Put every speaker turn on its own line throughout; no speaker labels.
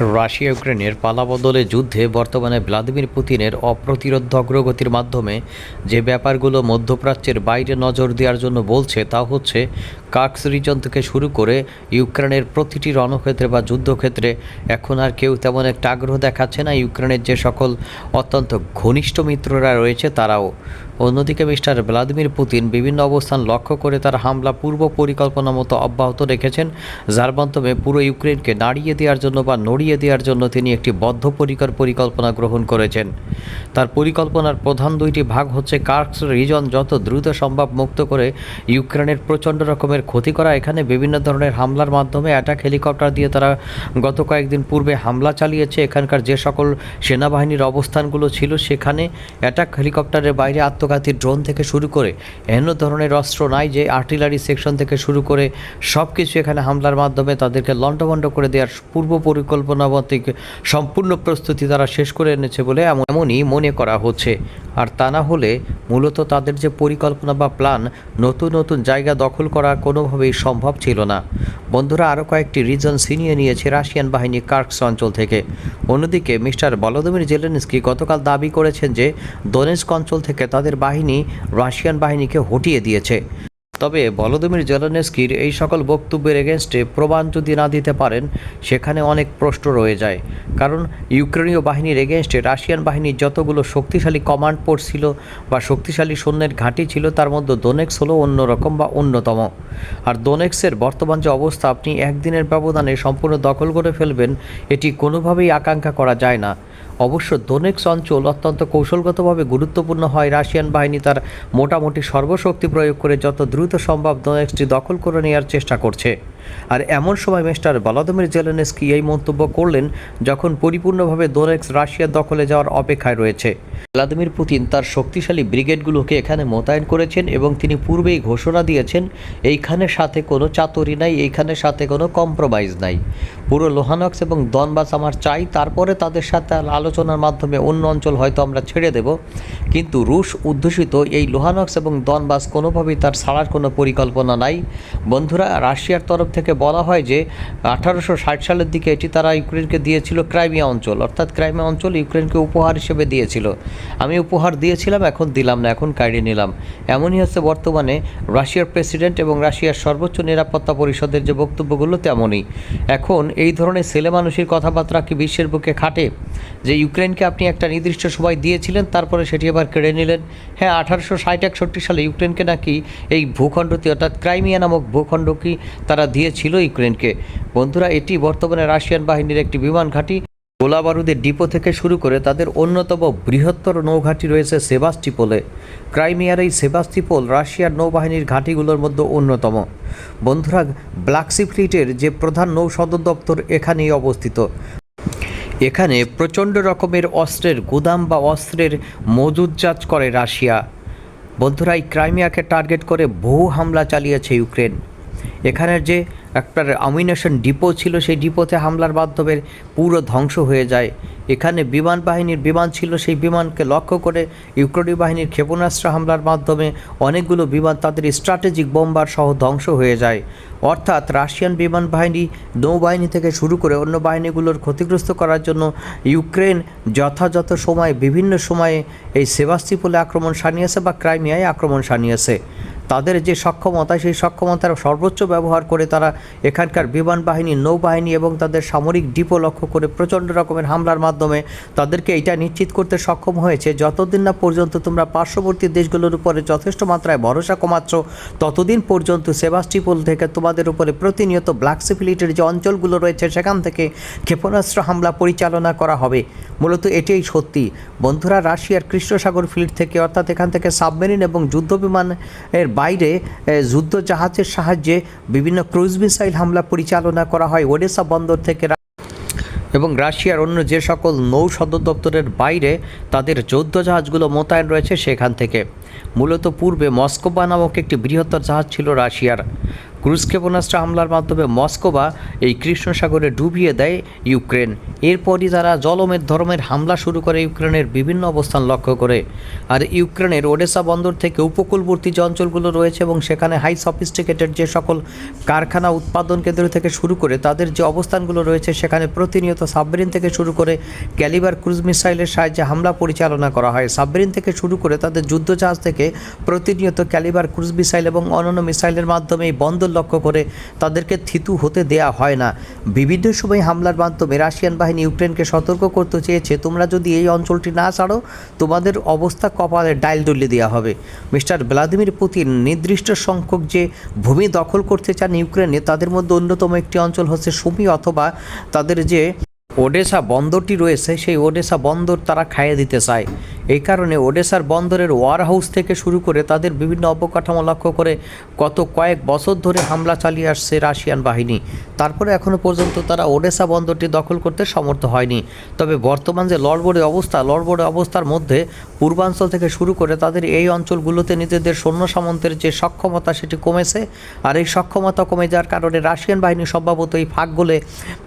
Russia ইউক্রেনের পালাবদলে যুদ্ধে বর্তমানে ভ্লাদিমির পুতিনের অপ্রতিরোধ অগ্রগতির মাধ্যমে যে ব্যাপারগুলো মধ্যপ্রাচ্যের বাইরে নজর দেওয়ার জন্য বলছে তা হচ্ছে কার্কস রিজন থেকে শুরু করে ইউক্রেনের প্রতিটি রণক্ষেত্রে বা যুদ্ধক্ষেত্রে এখন আর কেউ তেমন একটা আগ্রহ দেখাচ্ছে না। ইউক্রেনের যে সকল অত্যন্ত ঘনিষ্ঠ মিত্ররা রয়েছে তারাও অন্যদিকে মিস্টার ভ্লাদিমির পুতিন বিভিন্ন অবস্থান লক্ষ্য করে তার হামলা পূর্ব পরিকল্পনা মতো অব্যাহত রেখেছেন, যার মাধ্যমে পুরো ইউক্রেনকে নাড়িয়ে দেওয়ার জন্য বা নড়িয়ে দেওয়ার জন্য তিনি একটি বদ্ধপরিকর পরিকল্পনা গ্রহণ করেছেন। তার পরিকল্পনার প্রধান দুইটি ভাগ হচ্ছে কার্কস রিজন যত দ্রুত সম্ভব মুক্ত করে ইউক্রেনের প্রচণ্ড রকমের ক্ষতি করা। এখানে বিভিন্ন ধরনের হামলার মাধ্যমে অ্যাটাক হেলিকপ্টার দিয়ে তারা গত কয়েকদিন পূর্বে হামলা চালিয়েছে। এখানকার যে সকল সেনাবাহিনীর অবস্থানগুলো ছিল, সেখানে অ্যাটাক হেলিকপ্টারের বাইরে আত্মঘাতী ড্রোন থেকে শুরু করে এন ধরনের অস্ত্র নাই যে আর্টিলারি সেকশন থেকে শুরু করে সব কিছু এখানে হামলার মাধ্যমে তাদেরকে লণ্ডভণ্ড করে দেওয়ার পূর্ব পরিকল্পনা সম্পূর্ণ প্রস্তুতি তারা শেষ করে এনেছে বলে এমনই মনে করা হচ্ছে। আর তা না হলে মূলত তাদের যে পরিকল্পনা বা প্ল্যান নতুন নতুন জায়গা দখল করা কোনোভাবেই সম্ভব ছিল না। বন্ধুরা, আরও কয়েকটি রিজন ছিনিয়ে নিয়েছে রাশিয়ান বাহিনী কার্কস অঞ্চল থেকে। অন্যদিকে মিস্টার বলদমির জেলেনস্কি গতকাল দাবি করেছেন যে, দোনেস্ক অঞ্চল থেকে তাদের বাহিনী রাশিয়ান বাহিনীকে হটিয়ে দিয়েছে। তবে ভলোদিমির জেলেনস্কির এই সকল বক্তব্যের এগেনস্টে প্রমাণ যদি না দিতে পারেন, সেখানে অনেক প্রশ্ন রয়ে যায়। কারণ ইউক্রেনীয় বাহিনীর এগেনস্টে রাশিয়ান বাহিনীর যতগুলো শক্তিশালী কমান্ড পোস্ট ছিল বা শক্তিশালী সৈন্যের ঘাঁটি ছিল, তার মধ্যে দোনেক্স হলো অন্যরকম বা অন্যতম। আর দোনেক্সের বর্তমান যে অবস্থা, আপনি একদিনের ব্যবধানে সম্পূর্ণ দখল করে ফেলবেন, এটি কোনোভাবেই আকাঙ্ক্ষা করা যায় না। অবশ্য দোনেক্স অঞ্চল অত্যন্ত কৌশলগতভাবে গুরুত্বপূর্ণ হয়। রাশিয়ান বাহিনী তার মোটামুটি সর্বশক্তি প্রয়োগ করে যত দ্রুত সম্ভব দোনেক্সটি দখল করে নেওয়ার চেষ্টা করছে। আর এমন সময় মিস্টার ভলাদিমির জেলেনস্কি এই মন্তব্য করলেন যখন পরিপূর্ণভাবে দোরেক্স রাশিয়ার দখলে যাওয়ার অপেক্ষায় রয়েছে। ভ্লাদিমির পুতিন তার শক্তিশালী ব্রিগেডগুলোকে এখানে মোতায়েন করেছেন এবং তিনি পূর্বেই ঘোষণা দিয়েছেন এইখানের সাথে কোনো চাতুরি নাই এইখানের সাথে কোনো কম্প্রোমাইজ নাই। পুরো লোহানক্স এবং দনবাস আমার চাই, তারপরে তাদের সাথে আলোচনার মাধ্যমে অন্য অঞ্চল হয়তো আমরা ছেড়ে দেব। কিন্তু রুশ উদ্ঘোষিত এই লোহানক্স এবং দনবাস কোনোভাবেই তার ছাড়ার কোনো পরিকল্পনা নাই। বন্ধুরা, রাশিয়ার তরফ থেকে বলা হয় যে আঠারোশো ষাট সালের দিকে এটি তারা ইউক্রেনকে দিয়েছিল ক্রাইমিয়া অঞ্চল, অর্থাৎ ক্রাইমিয়া অঞ্চল ইউক্রেনকে উপহার হিসেবে দিয়েছিল। আমি উপহার দিয়েছিলাম, এখন দিলাম না, এখন কাড়িয়ে নিলাম। এমনই হচ্ছে বর্তমানে রাশিয়ার প্রেসিডেন্ট এবং রাশিয়ার সর্বোচ্চ নিরাপত্তা পরিষদের যে বক্তব্যগুলো তেমনই। এখন এই ধরনের ছেলে মানুষের কথাবার্তা কি বিশ্বের বুকে খাটে? যে ইউক্রেনকে আপনি একটা নির্দিষ্ট সময় দিয়েছিলেন, তারপরে সেটি আবার কেড়ে নিলেন। হ্যাঁ আঠারোশো ষাট, একষট্টি সালে ইউক্রেনকে নাকি এই ভূখণ্ডটি, অর্থাৎ ক্রাইমিয়া নামক ভূখণ্ড কি তারা দিয়েছিল ইউক্রেনকে। বন্ধুরা, এটি বর্তমানে রাশিয়ান বাহিনীর একটি বিমান ঘাঁটি। গোলা বারুদের ডিপো থেকে শুরু করে তাদের অন্যতম বৃহত্তর নৌঘাঁটি রয়েছে সেবাস্টিপোলে। ক্রাইমিয়ার এই সেবাস্টিপোল রাশিয়ার নৌবাহিনীর ঘাঁটিগুলোর মধ্যে অন্যতম। বন্ধুরা ব্ল্যাকসি ফ্লিটের যে প্রধান নৌ সদর দপ্তর এখানেই অবস্থিত। এখানে প্রচণ্ড রকমের অস্ত্রের গুদাম বা অস্ত্রের মজুদজাত করে রাশিয়া। বন্ধুরা, এই ক্রাইমিয়াকে টার্গেট করে বহু হামলা চালিয়েছে ইউক্রেন। এখানের যে একটা অমিনেশন ডিপো ছিল, সেই ডিপোতে হামলার মাধ্যমে পুরো ধ্বংস হয়ে যায়। এখানে বিমান বাহিনীর বিমান ছিল, সেই বিমানকে লক্ষ্য করে ইউক্রেনীয় বাহিনীর ক্ষেপণাস্ত্র হামলার মাধ্যমে অনেকগুলো বিমান তাদের স্ট্র্যাটেজিক বোম্বার সহ ধ্বংস হয়ে যায়। অর্থাৎ রাশিয়ান বিমান বাহিনী নৌবাহিনী থেকে শুরু করে অন্য বাহিনীগুলোর ক্ষতিগ্রস্ত করার জন্য ইউক্রেন যথাযথ সময়ে, বিভিন্ন সময়ে এই সেবাস্তিপোলে আক্রমণ সানিয়েছে বা ক্রাইমিয়ায় আক্রমণ সানিয়েছে তাদের যে সক্ষমতা, সেই সক্ষমতার সর্বোচ্চ ব্যবহার করে তারা এখানকার বিমান বাহিনী নৌবাহিনী এবং তাদের সামরিক ডিপো লক্ষ্য করে প্রচণ্ড রকমের হামলার মাধ্যমে তাদেরকে এটা নিশ্চিত করতে সক্ষম হয়েছে। যতদিন না পর্যন্ত তোমরা পার্শ্ববর্তী দেশগুলোর উপরে যথেষ্ট মাত্রায় ভরসা কমাচ্ছ, ততদিন পর্যন্ত সেবাস্টিপোল থেকে তোমাদের উপরে প্রতিনিয়ত ব্ল্যাক যে অঞ্চলগুলো রয়েছে, সেখান থেকে ক্ষেপণাস্ত্র হামলা পরিচালনা করা হবে। মূলত এটাই সত্যি। বন্ধুরা, রাশিয়ার কৃষ্ণসাগর ফ্লিট থেকে, অর্থাৎ এখান থেকে সাবমেরিন এবং যুদ্ধ বিমানের বাইরে যুদ্ধ জাহাজের সাহায্যে বিভিন্ন ক্রুজ মিসাইল হামলা পরিচালনা করা হয় ওডেসা বন্দর থেকে এবং রাশিয়ার অন্য যে সকল নৌ সদর দপ্তরের বাইরে তাদের যুদ্ধ জাহাজগুলো মোতায়েন রয়েছে সেখান থেকে। মূলত পূর্বে মস্কোবা নামক একটি বৃহত্তর জাহাজ ছিল রাশিয়ার। ক্রুজ ক্ষেপণাস্ত্র হামলার মাধ্যমে মস্কোবা এই কৃষ্ণ সাগরে ডুবিয়ে দেয় ইউক্রেন। এরপরই তারা জলমের ধর্মের হামলা শুরু করে ইউক্রেনের বিভিন্ন অবস্থান লক্ষ্য করে। আর ইউক্রেনের ওডেসা বন্দর থেকে উপকূলবর্তী যে অঞ্চলগুলো রয়েছে এবং সেখানে হাই সফিস্টিকেটেড যে সকল কারখানা উৎপাদন কেন্দ্র থেকে শুরু করে তাদের যে অবস্থানগুলো রয়েছে সেখানে প্রতিনিয়ত সাবমেরিন থেকে শুরু করে ক্যালিবার ক্রুজ মিসাইলের সাহায্যে হামলা পরিচালনা করা হয়। সাবমেরিন থেকে শুরু করে তাদের যুদ্ধজাহাজ থেকে প্রতিনিয়ত ক্যালিবার ক্রুজ মিসাইল এবং অন্যান্য মিসাইলের মাধ্যমে এই বন্দর লক্ষ্য করে তাদেরকে থিতু হতে দেয়া হয় না। বিভিন্ন সময় হামলার মাধ্যমে রাশিয়ান বাহিনী ইউক্রেনকে সতর্ক করতে চেয়েছে, তোমরা যদি এই অঞ্চলটি না ছাড়ো, তোমাদের অবস্থা কপালে ডাইল ডলে দেওয়া হবে। মিস্টার ভ্লাদিমির পুতিন, নির্দিষ্ট সংখ্যক যে ভূমি দখল করতে চান ইউক্রেনে, তাদের মধ্যে অন্যতম একটি অঞ্চল হচ্ছে সুমি অথবা তাদের যে ওডেসা বন্দরটি রয়েছে, সেই ওডেসা বন্দর তারা খাইয়ে দিতে চায়। এই কারণে ওডেসার বন্দরের ওয়ার হাউস থেকে শুরু করে তাদের বিভিন্ন অবকাঠামো লক্ষ্য করে কত কয়েক বছর ধরে হামলা চালিয়ে আসছে রাশিয়ান বাহিনী। তারপরে এখনও পর্যন্ত তারা ওডেসা বন্দরটি দখল করতে সমর্থ হয়নি। তবে বর্তমান যে লড়বড়ে অবস্থা, লড়বড়ে অবস্থার মধ্যে পূর্বাঞ্চল থেকে শুরু করে তাদের এই অঞ্চলগুলোতে নিজেদের সৈন্য সামন্তের যে সক্ষমতা সেটি কমেছে। আর এই সক্ষমতা কমে যাওয়ার কারণে রাশিয়ান বাহিনী সম্ভবত এই ফাঁক গলে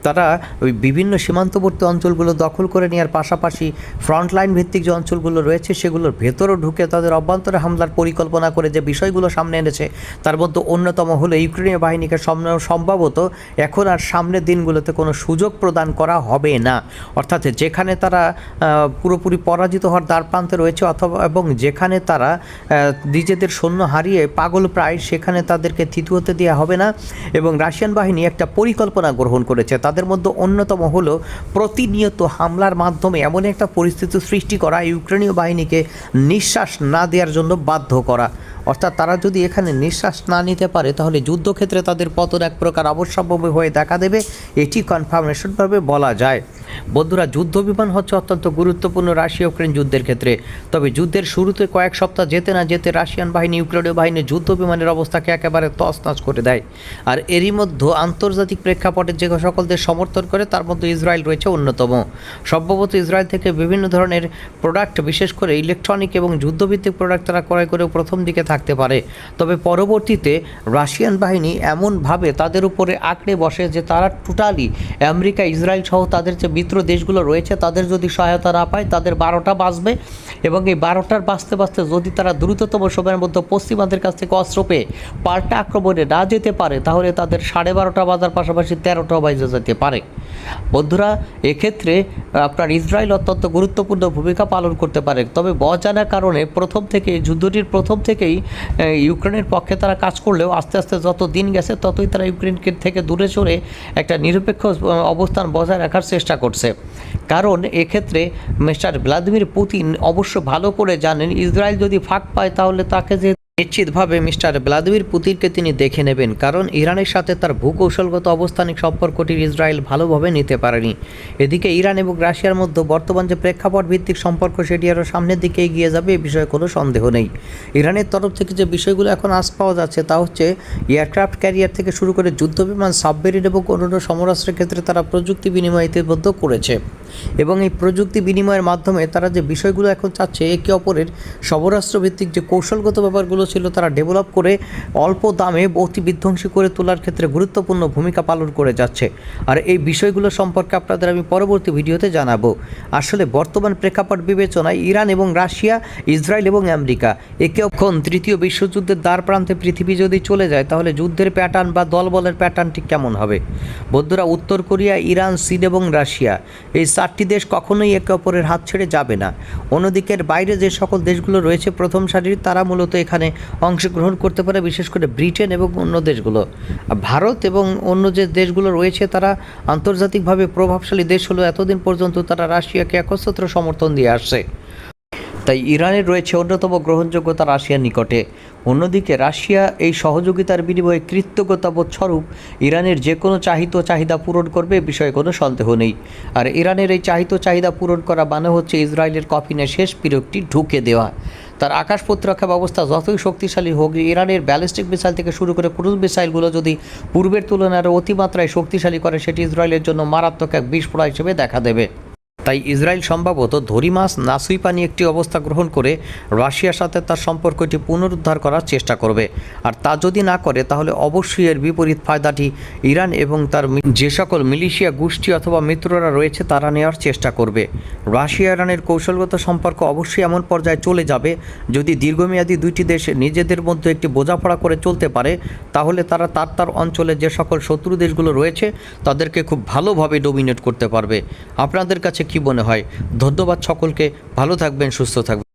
তারা ওই বিভিন্ন সীমান্তবর্তী অঞ্চলগুলো দখল করে নেওয়ার পাশাপাশি ফ্রন্টলাইন ভিত্তিক যে অঞ্চলগুলো রয়েছে সেগুলোর ভেতরও ঢুকে তাদের অভ্যন্তরে হামলার পরিকল্পনা করে যে বিষয়গুলো সামনে এনেছে, তার মধ্যে অন্যতম হলো ইউক্রেনীয় বাহিনীকে সম্ভবত এখন আর সামনের দিনগুলোতে কোনো সুযোগ প্রদান করা হবে না। অর্থাৎ যেখানে তারা পুরোপুরি পরাজিত হওয়ার দ্বার প্রান্তে রয়েছে অথবা, এবং যেখানে তারা নিজেদের সৈন্য হারিয়ে পাগল প্রায়, সেখানে তাদেরকে থিতু হতে দেওয়া হবে না। এবং রাশিয়ান বাহিনী একটা পরিকল্পনা গ্রহণ করেছে। তাদের মধ্যে অন্যতম হলো প্রতিনিয়ত হামলার মাধ্যমে এমন একটা পরিস্থিতি সৃষ্টি করা ইউক্রেনীয় বাহিনীকে নিঃশ্বাস না দেওয়ার জন্য বাধ্য করা অর্থাৎ তারা যদি এখানে নিঃশ্বাস না নিতে পারে, তাহলে যুদ্ধক্ষেত্রে তাদের পতন এক প্রকার অবশ্যম্ভাবী হয়ে দেখা দেবে। এটি কনফার্মেশনভাবে বলা যায়। বন্ধুরা যুদ্ধ বিমান হচ্ছে অত্যন্ত গুরুত্বপূর্ণ রাশিয়া ইউক্রেন যুদ্ধের ক্ষেত্রে। তবে যুদ্ধের শুরুতে কয়েক সপ্তাহ যেতে না যেতে রাশিয়ান বাহিনী, ইউক্রেনীয় বাহিনীর যুদ্ধ বিমানের অবস্থাকে একেবারে তছনছ করে দেয়। আর এরই মধ্যে আন্তর্জাতিক প্রেক্ষাপটে যে সকলদের সমর্থন করে, তার মধ্যে ইসরায়েল রয়েছে অন্যতম। সম্ভবত ইসরায়েল থেকে বিভিন্ন ধরনের প্রোডাক্ট বিশেষ করে ইলেকট্রনিক এবং যুদ্ধভিত্তিক প্রোডাক্ট তারা ক্রয় করেও প্রথম দিকে থাকতে পারে। তবে পরবর্তীতে রাশিয়ান বাহিনী এমনভাবে তাদের উপরে আঁকড়ে বসে যে তারা টোটালি আমেরিকা, ইসরায়েল সহ তাদের যে মিত্র দেশগুলো রয়েছে, তাদের যদি সহায়তা না পায়, তাদের বারোটা বাঁচবে এবং এই বারোটার বাঁচতে বাঁচতে যদি তারা দ্রুততম সময়ের মধ্যে পশ্চিমাদের কাছ থেকে অস্ত্র পেয়ে পাল্টা আক্রমণে না যেতে পারে, তাহলে তাদের সাড়ে বারোটা বাজার পাশাপাশি তেরোটাও বাজে যেতে পারে। বন্ধুরা, এক্ষেত্রে আপনার ইসরায়েল অত্যন্ত গুরুত্বপূর্ণ ভূমিকা পালন করতে পারে। তবে অজানার কারণে প্রথম থেকে যুদ্ধটির প্রথম থেকেই ইউক্রেনের পক্ষে তারা কাজ করলেও আস্তে আস্তে যত দিন গেছে, ততই তারা ইউক্রেনকে থেকে দূরে সরে একটা নিরপেক্ষ অবস্থান বজায় রাখার চেষ্টা করছে। কারণ এক্ষেত্রে মিস্টার ভ্লাদিমির পুতিন অবশ্য ভালো করে জানেন, ইসরায়েল যদি ফাঁক পায় তাহলে তাকে যে নিশ্চিতভাবে মিস্টার ভ্লাদিমির পুতিনকে তিনি দেখে নেবেন, কারণ ইরানের সাথে তার ভূকৌশলগত অবস্থানিক সম্পর্কটি ইসরায়েল ভালোভাবে নিতে পারেনি। এদিকে ইরান এবং রাশিয়ার মধ্যে বর্তমান যে প্রেক্ষাপট ভিত্তিক সম্পর্ক, সেটি আরও সামনের দিকে এগিয়ে যাবে, এ বিষয়ে কোনো সন্দেহ নেই। ইরানের তরফ থেকে যে বিষয়গুলো এখন আস পাওয়া যাচ্ছে, তা হচ্ছে এয়ারক্রাফট ক্যারিয়ার থেকে শুরু করে যুদ্ধবিমান, সাবমেরিন এবং অন্যান্য সমরাস্ত্রের ক্ষেত্রে তারা প্রযুক্তি বিনিময় ইতিমধ্য করেছে। এবং এই প্রযুক্তি বিনিময়ের মাধ্যমে তারা যে বিষয়গুলো এখন চাচ্ছে, একে অপরের সমরাস্ত্র ভিত্তিক যে কৌশলগত ব্যাপারগুলো ছিল তারা ডেভেলপ করে অল্প দামে অতি বিধ্বংসী করে তোলার ক্ষেত্রে গুরুত্বপূর্ণ ভূমিকা পালন করে যাচ্ছে। আর এই বিষয়গুলো সম্পর্কে আপনাদের আমি পরবর্তী ভিডিওতে জানাব। আসলে বর্তমান প্রেক্ষাপট বিবেচনায় ইরান এবং রাশিয়া, ইসরায়েল এবং আমেরিকা একে অক্ষণ তৃতীয় বিশ্বযুদ্ধের দ্বার প্রান্তে পৃথিবী যদি চলে যায়, তাহলে যুদ্ধের প্যাটার্ন বা দলবলের প্যাটার্নটি কেমন হবে? বন্ধুরা, উত্তর কোরিয়া, ইরান, চীন এবং রাশিয়া এই চারটি দেশ কখনোই একে অপরের হাত ছেড়ে যাবে না। অন্যদিকের বাইরে যে সকল দেশগুলো রয়েছে প্রথম সারির, তারা মূলত এখানে অংশগ্রহণ করতে পারে, বিশেষ করে ব্রিটেন এবং অন্য দেশগুলো। ভারত এবং অন্য যে দেশগুলো রয়েছে, তারা আন্তর্জাতিকভাবে প্রভাবশালী দেশ হলো, এতদিন পর্যন্ত তারা রাশিয়াকে একচ্ছত্র সমর্থন দিয়ে আসছে। তাই ইরানের রয়েছে অন্যতম গ্রহণযোগ্যতা রাশিয়ার নিকটে। অন্যদিকে রাশিয়া এই সহযোগিতার বিনিময়ে কৃতজ্ঞতাবোধ স্বরূপ ইরানের যে কোনো চাহিত চাহিদা পূরণ করবে বিষয়ে কোনো সন্দেহ নেই। আর ইরানের এই চাহিত চাহিদা পূরণ করা মানে হচ্ছে ইসরায়েলের কফিনে শেষ পিরকটি ঢুকে দেওয়া। তার আকাশ প্রতিরক্ষা ব্যবস্থা যতই শক্তিশালী হোক, ইরানের ব্যালিস্টিক মিসাইল থেকে শুরু করে ক্রুজ মিসাইলগুলো যদি পূর্বের তুলনায় অতিমাত্রায় শক্তিশালী করে, সেটি ইসরায়েলের জন্য মারাত্মক এক বিস্ফোরণ হিসেবে দেখা দেবে। তাই ইসরায়েল সম্ভবত ধরি মাছ নাসুই পানি একটি অবস্থা গ্রহণ করে রাশিয়ার সাথে তার সম্পর্কটি পুনরুদ্ধার করার চেষ্টা করবে। আর তা যদি না করে, তাহলে অবশ্যই এর বিপরীত ফায়দাটি ইরান এবং তার যে সকল মিলিশিয়া, গোষ্ঠী অথবা মিত্ররা রয়েছে, তারা নেওয়ার চেষ্টা করবে। রাশিয়া, ইরানের কৌশলগত সম্পর্ক অবশ্যই এমন পর্যায়ে চলে যাবে, যদি দীর্ঘমেয়াদী দুইটি দেশ নিজেদের মধ্যে একটি বোঝাপড়া করে চলতে পারে, তাহলে তারা তার তার অঞ্চলে যে সকল শত্রু দেশগুলো রয়েছে, তাদেরকে খুব ভালোভাবে ডোমিনেট করতে পারবে। আপনাদের কাছে কি মনে হয়? ধন্যবাদ সকলকে ভালো থাকবেন সুস্থ থাকবেন।